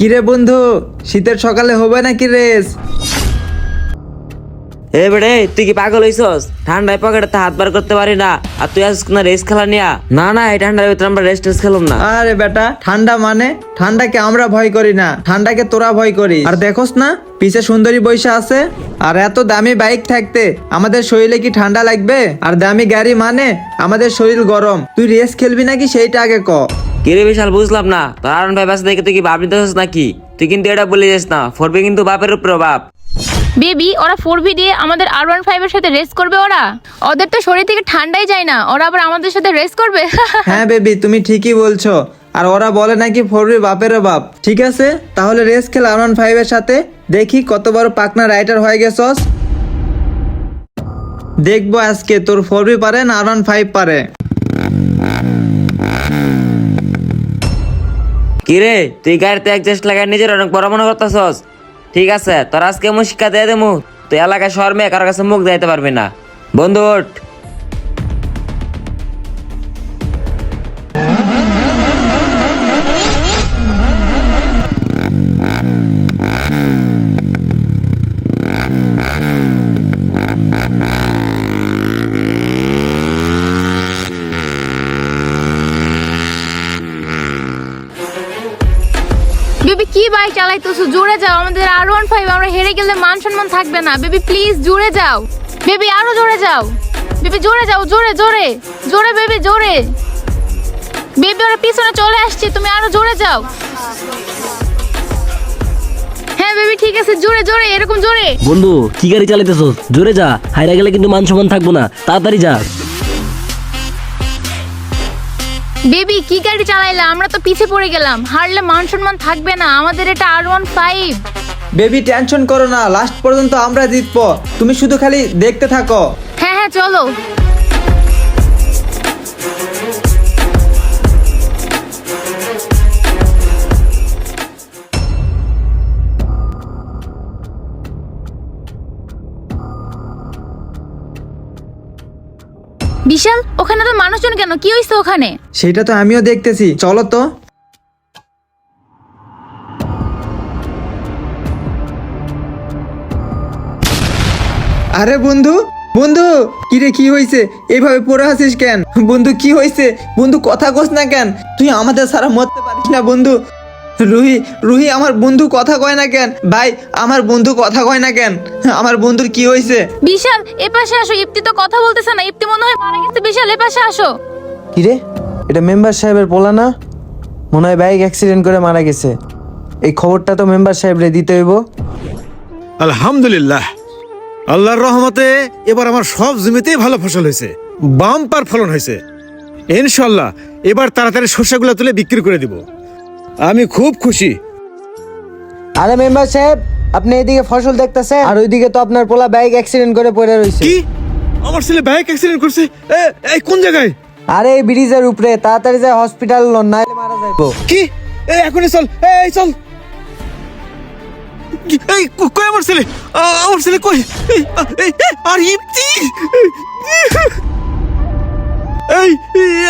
কিরে বন্ধু শীতের সকালে হবে নাকি রেস? এ বেড়ে তুই কি পাগল হইছস? ঠান্ডায় পকেটে হাত বার করতে পারি না আর তুই আজ না রেস খেলা নিয়া? না না এই ঠান্ডার ভিতরে আমরা রেস টেস খেলাম না। আরে বেটা ঠান্ডা মানে? ঠান্ডাকে আমরা ভয় করি না ঠান্ডাকে তোরা ভয় করি আর দেখোস না পিছে সুন্দরী বৈশা আছে আর এত দামি বাইক থাকতে আমাদের শরীরে কি ঠান্ডা লাগবে? আর দামি গাড়ি মানে আমাদের শরীর গরম। তুই রেস খেলবি নাকি সেইটা আগে ক। কিরে বিশাল বুঝলাম না। তোর আরন ভাই বাসা দেখে তুই কি বাপ নিতেছিস নাকি? তুই কিন্তু এটা বলে যাস না ফোরবি কিন্তু বাপের উপরে বাপ বেবি ওরা ফোর ভি দিয়ে আমাদের আর ওয়ান ফাইভের সাথে রেস করবে ওরা? ওদের তো শরীর থেকে ঠান্ডাই যায় না ওরা আবার আমাদের সাথে রেস করবে? হ্যাঁ বেবি তুমি ঠিকই বলছো। আর ওরা বলে নাকি ফোরবি বাপের বাপ। ঠিক আছে তাহলে রেস খেল আর ওয়ান ফাইভের সাথে। দেখি কত বড় পাকনা রাইটার হয়ে গেছস। দেখব আজকে তোর ফোরবি পারে না আর ওয়ান ফাইভ পারে। কিরে, তুই গাড়িতে অ্যাডজাস্ট লাগাই নিজের অনেক বড় মনে করতেছস। ঠিক আছে, তোর আজকে আমি শিক্ষা দিয়ে দেবো। তুই এলাকায় শর্মে কারোর কাছে মুখ দিতে পারবি না। বন্ধু ওঠ। বেবি, কি বাইক চালাইতেছো? জুড়ে যাও, আমাদের আর ওয়ান ফাইভ আমরা হেরে গেলে মান সম্মান থাকবে না। বেবি প্লিজ জুড়ে যাও। বেবি, আরও জোরে যাও। বেবি, জোরে যাও, জোরে জোরে। জোরে, বেবি জোরে। বেবি, ওরা পিছনে চলে আসছে, তুমি আরও জোরে যাও। হ্যাঁ বেবি, ঠিক আছে, জোরে জোরে, এরকম জোরে। বন্ধু, কি গাড়ি চালাইতেছ? জোরে যা, হাইরা গেলে কিন্তু মান সম্মান থাকব না। তাড়াতাড়ি যা। বেবি কি গাড়ি চালাইলা? আমরা তো পিছে পড়ে গেলাম। হারলে মান সম্মান থাকবে না। আমাদের এটা আর ওয়ান ফাইভ বেবি টেনশন করো না। লাস্ট পর্যন্ত আমরা জিতবো। তুমি শুধু খালি দেখতে থাকো। হ্যাঁ হ্যাঁ চলো। বিশাল, ওখানে তো মানুষজন কেন? কি হয়েছে ওখানে? সেটা তো আমিও দেখতেছি। চলো তো। আরে বন্ধু বন্ধু, কিরে, কি হয়েছে এইভাবে পড়ে আছিস কেন? বন্ধু, কি হয়েছে বন্ধু, কথা কস না কেন? তুই আমাদের সারা মরতে পারিস না, বন্ধু। রুহি রুহি আমার বন্ধু কথা কয় না কেন? ভাই আমার বন্ধু কথা কয় না কেন? আমার বন্ধুর কি হয়েছে বিশাল এ পাশে আসো ইপ্তি তো কথা বলতেছে না ইপ্তি মনে হয় মারা গেছে। বিশাল এ পাশে আসো কিরে এটা মেম্বার সাহেবের পোলা না? মনে হয় বাইক অ্যাক্সিডেন্ট করে মারা গেছে। এই খবরটা তো মেম্বার সাহেবরে দিতে হইব। আলহামদুলিল্লাহ। আল্লাহর রহমতে এবার আমার সব জমিতেই ভালো ফসল হয়েছে। বাম্পার ফলন হয়েছে। ইনশাল্লাহ এবার তাড়াতাড়ি শস্যগুলো তুলে বিক্রি করে দিব। আমি খুব খুশি। আরে মেম্বার সাহেব আপনি এদিকে ফসল দেখতেছেন? আর ওইদিকে তো আপনার পোলা বাইক অ্যাক্সিডেন্ট করে পড়ে রয়েছে। কি? আমার ছেলে বাইক অ্যাক্সিডেন্ট করছে? এই কোন জায়গায়? আরে এই ব্রিজের উপরে তাড়াতাড়ি যায় হসপিটাল লন নাইলে মারা যাইবো। কি? এই এখনই চল এই চল। এই কই আমার ছেলে? আমার ছেলে কই? আর এই এই,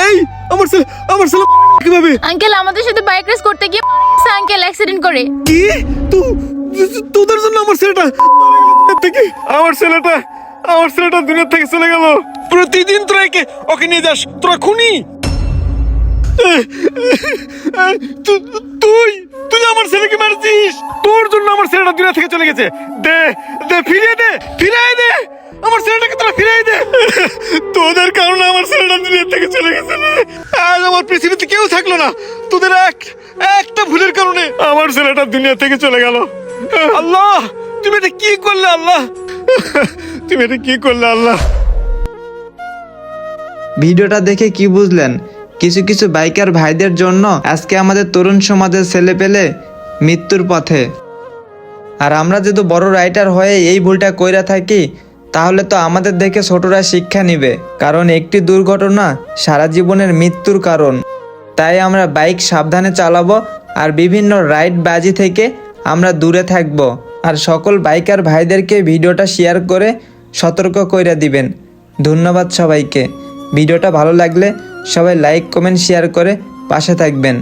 এই আমার ছেলে আমার ছেলে কীভাবে? আঙ্কেল আমাদের সাথে বাইক রেস করতে গিয়ে মারা গেছে আঙ্কেল অ্যাক্সিডেন্ট করে। কি? তু- তু- তোদের জন্য আমার ছেলেটা থেকে আমার ছেলেটা আমার ছেলেটা দুনিয়া থেকে চলে গেল। প্রতিদিন তোরা একে ওকে নিয়ে যাস তোরা খুনি। তু- তুই তুই আমার ছেলেকে মারছিস। তোর জন্য আমার ছেলেটা দুনিয়া থেকে চলে গেছে। দে দে ফিরিয়ে দে ফিরিয়ে দে। আমার ছেলেটাকে তোরা ফিরিয়ে দে। তোদের কারণে আমার ছেলেটা দুনিয়া থেকে চলে গেছে আজ আমার পৃথিবীতে কেউ থাকল না। তোদের এক একটা ভুলের কারণে আমার ছেলেটা দুনিয়া থেকে চলে গেল। আল্লাহ তুমি এটা কি করলে আল্লাহ? তুমি এটা কি করলে আল্লাহ? ভিডিওটা দেখে কি বুঝলেন? কিছু কিছু বাইকার ভাইদের জন্য আজকে আমাদের তরুণ সমাজের ছেলে পেলে মৃত্যুর পথে। আর আমরা যেহেতু বড় রাইটার হয়ে এই ভুলটা কইরা থাকি তাহলে তো আমাদের দেখে ছোটরা শিক্ষা নিবে, কারণ একটি দুর্ঘটনা সারা জীবনের মৃত্যুর কারণ। তাই আমরা বাইক সাবধানে চালাবো আর বিভিন্ন রাইড বাজি থেকে আমরা দূরে থাকব আর সকল বাইকার ভাইদেরকে ভিডিওটা শেয়ার করে সতর্ক কইরা দিবেন। ধন্যবাদ সবাইকে। ভিডিওটা ভালো লাগলে সবাই লাইক, কমেন্ট, শেয়ার করে পাশে থাকবেন।